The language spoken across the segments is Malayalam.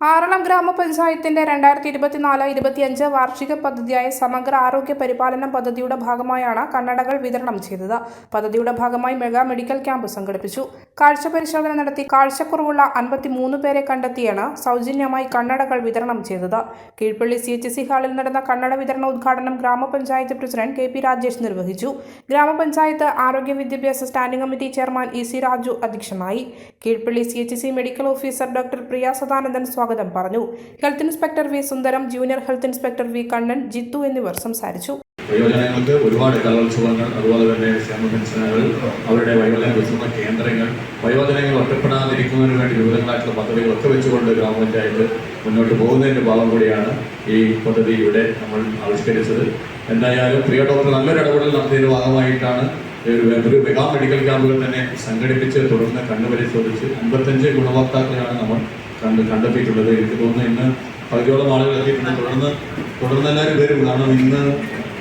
ആറളം ഗ്രാമപഞ്ചായത്തിന്റെ രണ്ടായിരത്തി ഇരുപത്തിനാല് ഇരുപത്തിയഞ്ച് വാർഷിക പദ്ധതിയായ സമഗ്ര ആരോഗ്യ പരിപാലന പദ്ധതിയുടെ ഭാഗമായാണ് കണ്ണടകൾ വിതരണം ചെയ്തത്. പദ്ധതിയുടെ ഭാഗമായി മെഗാ മെഡിക്കൽ ക്യാമ്പ് സംഘടിപ്പിച്ചു. കാഴ്ച പരിശോധന നടത്തി കാഴ്ചക്കുറവുള്ള അൻപത്തിമൂന്ന് പേരെ കണ്ടെത്തിയാണ് സൗജന്യമായി കണ്ണടകൾ വിതരണം ചെയ്തത്. കീഴ്പള്ളി സി എച്ച് സി ഹാളിൽ നടന്ന കണ്ണട വിതരണ ഉദ്ഘാടനം ഗ്രാമപഞ്ചായത്ത് പ്രസിഡന്റ് കെ പി രാജേഷ് നിർവഹിച്ചു. ഗ്രാമപഞ്ചായത്ത് ആരോഗ്യ വിദ്യാഭ്യാസ standing committee chairman E C Raju അധ്യക്ഷനായി. Keezhpally C H C medical officer doctor Priya Sadanandan സ്വാഗതം പറഞ്ഞു. Health inspector V Sundaram junior health inspector V Kannan Jithu എന്നിവർ സംസാരിച്ചു. വയോജനങ്ങൾക്ക് ഒരുപാട് കലോത്സവങ്ങൾ അതുപോലെ തന്നെ ക്ഷേമ പെൻഷനുകൾ അവരുടെ വയോജന വിശ്രമ കേന്ദ്രങ്ങൾ വയോജനങ്ങൾ ഒറ്റപ്പെടാതിരിക്കുന്നതിന് വേണ്ടി വിവിധങ്ങളായിട്ടുള്ള പദ്ധതികളൊക്കെ വെച്ചുകൊണ്ട് ഗ്രാമപഞ്ചായത്ത് മുന്നോട്ട് പോകുന്നതിന്റെ ഭാഗം കൂടിയാണ് ഈ പദ്ധതി ഇവിടെ നമ്മൾ ആവിഷ്കരിച്ചത്. എന്തായാലും പ്രിയ ഡോക്ടർ നല്ലൊരു ഇടപെടൽ നടത്തിയതിന്റെ ഭാഗമായിട്ടാണ് ഒരു മെഗാ മെഡിക്കൽ ക്യാമ്പുകൾ തന്നെ സംഘടിപ്പിച്ച് തുടർന്ന് കണ്ണുപരിശോധിച്ച് അമ്പത്തഞ്ച് ഗുണഭോക്താക്കളെയാണ് നമ്മൾ കണ്ട് കണ്ടെത്തിയിട്ടുള്ളത്. എനിക്ക് തോന്നുന്നു ഇന്ന് പകുതിയോളം ആളുകൾ എത്തിയിട്ടുണ്ട്. തുടർന്ന് തുടർന്ന് എല്ലാവരും വരും. കാരണം ഇന്ന്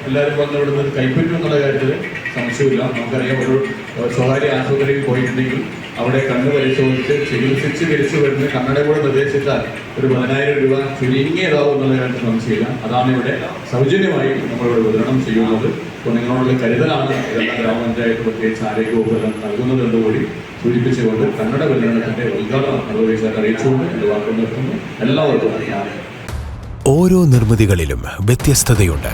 എല്ലാവരും വന്ന് ഇവിടുന്ന് കൈപ്പറ്റും എന്നുള്ള കാര്യത്തിൽ സംശയമില്ല. നമുക്കറിയാം ഒരു സ്വകാര്യ ആശുപത്രിയിൽ പോയിട്ടുണ്ടെങ്കിൽ അവിടെ കണ്ണ് പരിശോധിച്ച് ചികിത്സിച്ച് തിരിച്ചു വരുന്ന കണ്ണട കൂടെ നിർദ്ദേശിച്ചാൽ ഒരു പതിനായിരം രൂപ ചുരുങ്ങിയതാവും എന്നുള്ള കാര്യത്തിൽ സംശയമില്ല. അതാണ് ഇവിടെ സൗജന്യമായി നമ്മളിവിടെ വിതരണം ചെയ്യുന്നത്. അപ്പോൾ നിങ്ങളോടുള്ള കരുതലാണ് ഇതെല്ലാം ഗ്രാമപഞ്ചായത്ത് പ്രത്യേകിച്ച് ആരോഗ്യ വകുപ്പെല്ലാം നൽകുന്നത് എന്നുകൂടി സൂചിപ്പിച്ചുകൊണ്ട് കന്നഡ വിതരണത്തിന്റെ ഉദ്ഘാടനം നിർവഹിച്ചാൽ അറിയിച്ചുകൊണ്ട് എന്റെ വാക്കു നിർത്തുന്നു. എല്ലാവർക്കും. ഓരോ നിർമ്മിതികളിലും വ്യത്യസ്തതയുണ്ട്.